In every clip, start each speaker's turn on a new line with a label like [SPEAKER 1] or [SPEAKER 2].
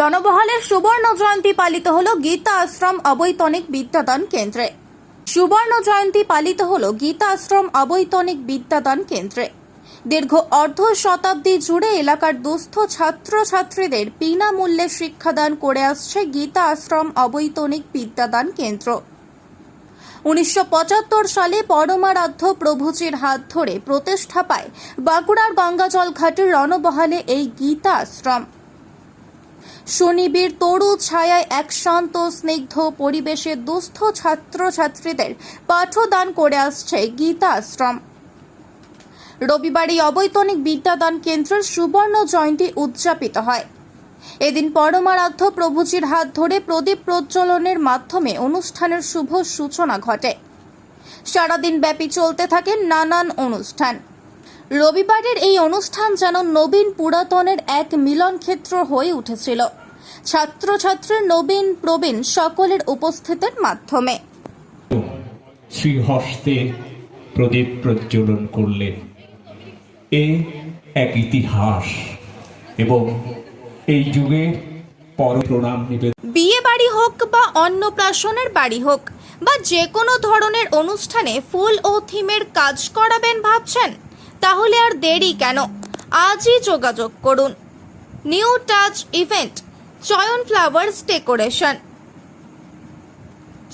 [SPEAKER 1] রণবহালের সুবর্ণ জয়ন্তী পালিত হল গীতা আশ্রম অবৈতনিক বিদ্যাদান কেন্দ্রে। সুবর্ণ জয়ন্তী পালিত হল গীতা আশ্রম অবৈতনিক বিদ্যাদান কেন্দ্রে। দীর্ঘ অর্ধ শতাব্দী জুড়ে এলাকার দুস্থ ছাত্রছাত্রীদের বিনামূল্যে শিক্ষাদান করে আসছে গীতা আশ্রম অবৈতনিক বিদ্যাদান কেন্দ্র। উনিশশো পঁচাত্তর সালে পরমারাধ্য প্রভুজির হাত ধরে প্রতিষ্ঠা পায় বাঁকুড়ার গঙ্গাজল ঘাটের রণবহালে এই গীতা আশ্রম। সুনিবিড় তরু ছায়ায় এক শান্ত, স্নিগ্ধ পরিবেশে দুস্থ ছাত্রছাত্রীদের পাঠদান করে আসছে গীতা আশ্রম অবৈতনিক বিদ্যাদান কেন্দ্রের সুবর্ণ জয়ন্তী উদযাপিত হয়। এদিন পরমারাধ্য প্রভুজির হাত ধরে প্রদীপ প্রজ্বলনের মাধ্যমে অনুষ্ঠানের শুভ সূচনা ঘটে। সারাদিন ব্যাপী চলতে থাকে নানান অনুষ্ঠান। রবিবারের এই অনুষ্ঠান যেন নবীন পুরাতনের এক মিলন ক্ষেত্র হয়ে উঠেছিল। ছাত্রছাত্রীর নবীন প্রবীণ সকলের উপস্থিতির মাধ্যমে।
[SPEAKER 2] শ্রীহস্তে প্রদীপ প্রজ্বলন করলেন। এ এক ইতিহাস এবং এই নিবেদন।
[SPEAKER 1] বিয়ে বাড়ি হোক বা অন্নপ্রাশনের বাড়ি হোক বা যে কোনো ধরনের অনুষ্ঠানে ফুল ও থিমের কাজ করাবেন ভাবছেন তাহলে আর দেরি কেন? আজই যোগাযোগ করুন। New touch event, Chayan flowers decoration.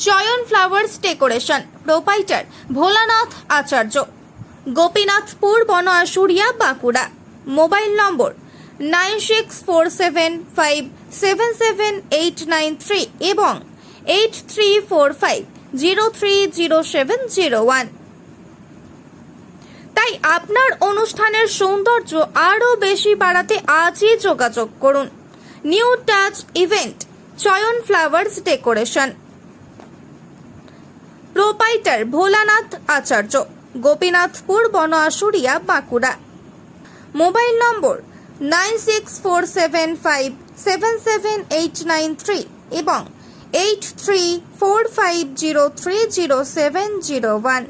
[SPEAKER 1] Chayan flowers decoration, proprietor Bholanath Acharya. Gopinathpur, Banashuria, Bankura. Mobile number nine six four seven five seven seven eight nine three এবং eight three four five zero three zero seven zero one. তাই আপনার অনুষ্ঠানের সৌন্দর্য আরও বেশি বাড়াতে আজই যোগাযোগ করুন। New touch event, Chayan flowers decoration. Proprietor Bholanath Acharya, Gopinathpur Ban Banashuria, Bankura. Mobile number nine six four seven five seven seven eight nine three এবং eight three four five zero three zero seven zero one.